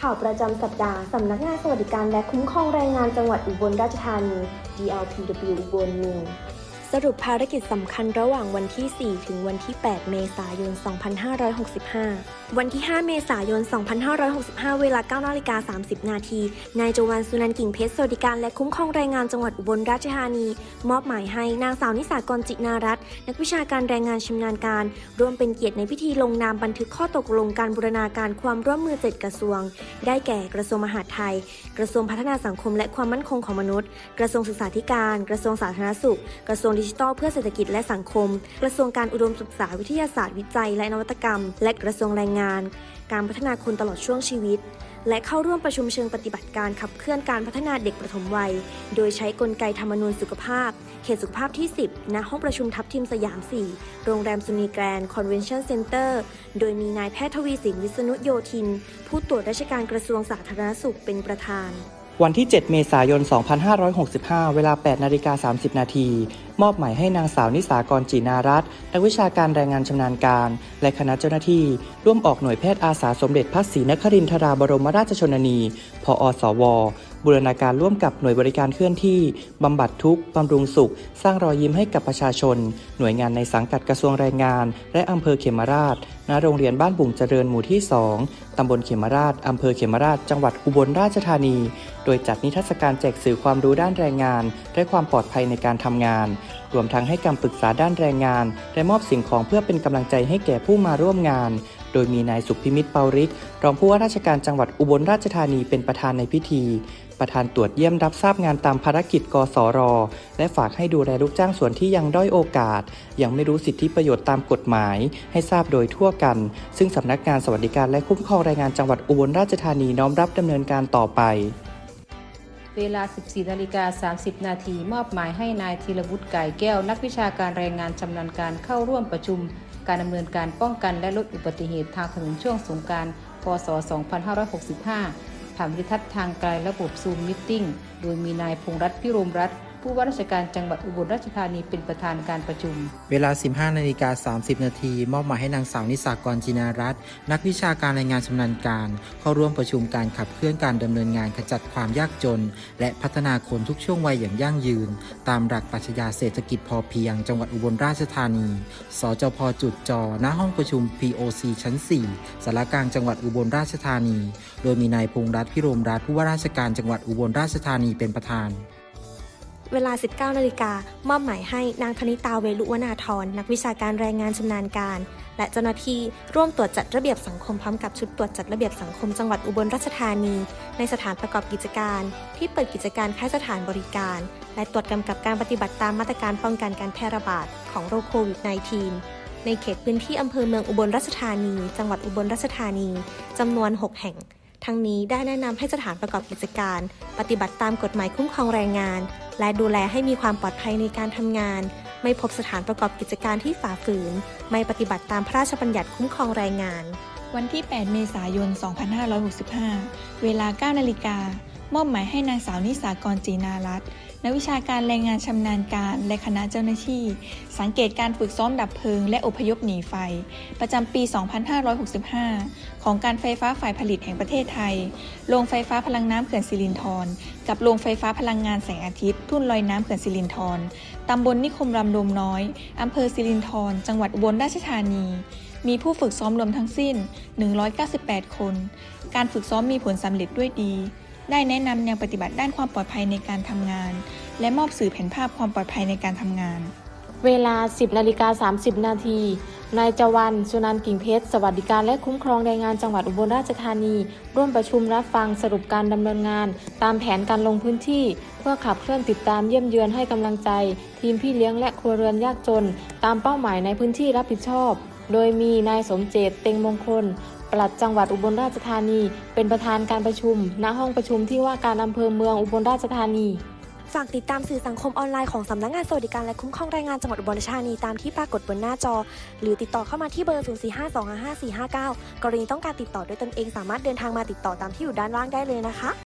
ข่าวประจำสัปดาห์ สำนักงานสวัสดิการและคุ้มครองแรงงานจังหวัดอุบลราชธานี DLPW อุบลหนึ่ง สรุปภารกิจสำคัญระหว่างวันที่ 4 ถึงวันที่ 8 เมษายน 2565 วันที่ 5 เมษายน 2565 เวลา9นาฬิกา 30 นาที นายจวันสุนันท์กิ่งเพชรสวัสดิการและคุ้มครองแรงงานจังหวัดอุบลราชธานี มอบหมายให้นางสาวนิสากรจินารัตน์นักวิชาการแรงงานชำนาญการ ร่วมเป็นเกียรติในพิธีลงนามบันทึกข้อตกลงการบูรณาการความร่วมมือ 7 กระทรวง ได้แก่กระทรวงมหาดไทย กระทรวงพัฒนาสังคมและความมั่นคงของมนุษย์ กระทรวงศึกษาธิการ กระทรวงสาธารณสุข กระทรวงดิจิทัลเพื่อเศรษฐกิจและสังคม กระทรวงการอุดมศึกษาวิทยาศาสตร์วิจัย และนวัตกรรม และกระทรวงแรงงาน การพัฒนาคนตลอดช่วงชีวิต และเข้าร่วมประชุมเชิงปฏิบัติการขับเคลื่อนการพัฒนาเด็กประถมวัย โดยใช้กลไกธรรมนูญสุขภาพ เขตสุขภาพที่ 10 ณ ห้องประชุมทับทิมสยาม 4 โรงแรมสุนีแกรนคอนเวนชั่นเซ็นเตอร์ โดยมีนายแพทย์ทวีสินวิษณุโยธิน ผู้ตรวจราชการกระทรวงสาธารณสุขเป็นประธาน วันที่ 7 เมษายน 2565 เวลา 8 นาฬิกา 30 นาที มอบหมายให้นางสาวนิสากรจีนารัตน์นักวิชาการแรงงานชำนาญการ และคณะเจ้าหน้าที่ ร่วมออกหน่วยแพทย์อาสาสมเด็จพระศรีนครินทราบรมราชชนนี พอสว บูรณาการร่วมกับหน่วยบริการเคลื่อนที่บำบัดทุกข์บำรุงสุข สร้างรอยยิ้มให้กับประชาชน หน่วยงานในสังกัดกระทรวงแรงงาน และอำเภอเขมราช ณ โรงเรียนบ้านบุ่งเจริญหมู่ที่ 2 ตำบลเขมราช อำเภอเขมราช จังหวัดอุบลราชธานี โดยจัดนิทรรศการแจกสื่อความรู้ด้านแรงงาน และความปลอดภัยในการทำงาน รวมทั้งให้คำปรึกษาด้านแรงงาน และมอบสิ่งของเพื่อเป็นกำลังใจให้แก่ผู้มาร่วมงาน โดยมีนายสุพิมิตรเปาริก รองผู้ว่าราชการจังหวัดอุบลราชธานีเป็นประธานในพิธี ประธานตรวจเยี่ยมรับทราบงานตามภารกิจกสร และฝากให้ดูแลลูกจ้างส่วนที่ยังด้อยโอกาส ยังไม่รู้สิทธิประโยชน์ตามกฎหมาย ให้ทราบโดยทั่วกัน ซึ่งสำนักงานสวัสดิการและคุ้มครองแรงงานจังหวัดอุบลราชธานีน้อมรับดำเนินการต่อไป เวลา 14นาฬิกา30 นาทีมอบหมายให้นายธีรวุฒิไก่แก้ว นักวิชาการแรงงานชำนาญการเข้าร่วมประชุม การดำเนินการป้องกันและลดอุบัติเหตุทางถนนช่วงสงการพศ 2565 ผ่านวิทัศน์ทางไกลระบบซูมมิทติ้ง โดยมีนายพงษ์รัตน์พิรมรัตน์ ผู้ว่าราชการจังหวัดอุบลราชธานีเป็นประธานการประชุม เวลา 15นาฬิกา30 นาที มอบหมายให้นางสาวนิสากรจินารัตน์นักวิชาการแรงงานชำนาญการ เข้าร่วมประชุมการขับเคลื่อนการดำเนินงานขจัดความยากจน และพัฒนาคนทุกช่วงวัยอย่างยั่งยืน ตามหลักปรัชญาเศรษฐกิจพอเพียง จังหวัดอุบลราชธานี สจพจุดจอณห้องประชุม POC ชั้น 4สารกลางจังหวัดอุบลราชธานี โดยมีนายพงษ์รัตน์พิรมรัตน์ผู้ว่าราชการจังหวัดอุบลราชธานีเป็นประธาน เวลา 19 นาฬิกามอบหมายให้นางธนิตาเวลุวนาธรนักวิชาการแรงงานชำนาญการ และเจ้าหน้าที่ร่วมตรวจจัดระเบียบสังคมพร้อมกับชุดตรวจจัดระเบียบสังคมจังหวัดอุบลราชธานี ในสถานประกอบกิจการ ที่เปิดกิจการค่ายสถานบริการ และตรวจกำกับการปฏิบัติตามมาตรการป้องกันการแพร่ระบาดของโรคโควิด -19 ในเขตพื้นที่อำเภอเมืองอุบลราชธานี จังหวัดอุบลราชธานีจำนวน 6 แห่งทั้งนี้ได้แนะนำให้สถานประกอบกิจการ ปฏิบัติตามกฎหมายคุ้มครองแรงงาน และดูแลให้มีความปลอดภัยในการทำงาน ไม่พบสถานประกอบกิจการที่ฝ่าฝืน ไม่ปฏิบัติตามพระราชบัญญัติคุ้มครองแรงงาน วันที่ 8 เมษายน 2565 เวลา 9 นาฬิกามอบหมายให้นางสาวนิสากรจีนารัตน์ นักวิชาการแรงงานชำนาญการและคณะเจ้าหน้าที่ สังเกตการฝึกซ้อมดับเพลิงและอพยพหนีไฟ ประจำปี 2565 ของการไฟฟ้าฝ่ายผลิตแห่งประเทศไทย โรงไฟฟ้าพลังน้ำเขื่อนสิรินธร กับโรงไฟฟ้าพลังงานแสงอาทิตย์ทุ่นลอยน้ำเขื่อนสิรินธร ตำบลนิคมรำดมน้อย อำเภอสิรินธร จังหวัดอุบลราชธานี มีผู้ฝึกซ้อมรวมทั้งสิ้น 198 คน การฝึกซ้อมมีผลสำเร็จด้วยดี ได้แนะนำแนวปฏิบัติด้านความปลอดภัยในการทำงาน และมอบสื่อแผนภาพความปลอดภัยในการทำงาน เวลา 10นาฬิกา30 นาทีนายจวันสุนันกิ่งเพชร สวัสดิการและคุ้มครองแรงงานจังหวัดอุบลราชธานี ร่วมประชุมรับฟังสรุปการดำเนินงาน ตามแผนการลงพื้นที่ เพื่อขับเคลื่อนติดตามเยี่ยมเยือนให้กำลังใจ ทีมพี่เลี้ยงและครัวเรือนยากจน ตามเป้าหมายในพื้นที่รับผิดชอบ โดยมีนายสมเจตเต็งมงคล ปลัดจังหวัดอุบลราชธานี เป็นประธานการประชุม ณห้องประชุมที่ว่าการอำเภอเมืองอุบลราชธานี ฝากติดตามสื่อสังคมออนไลน์ของสำนักงานสวัสดิการและคุ้มครองแรงงานจังหวัดอุบลราชธานีตามที่ปรากฏบนหน้าจอ หรือติดต่อเข้ามาที่เบอร์ 0452555459 กรณีต้องการติดต่อด้วยตนเองสามารถเดินทางมาติดต่อตามที่อยู่ด้านล่างได้เลยนะคะ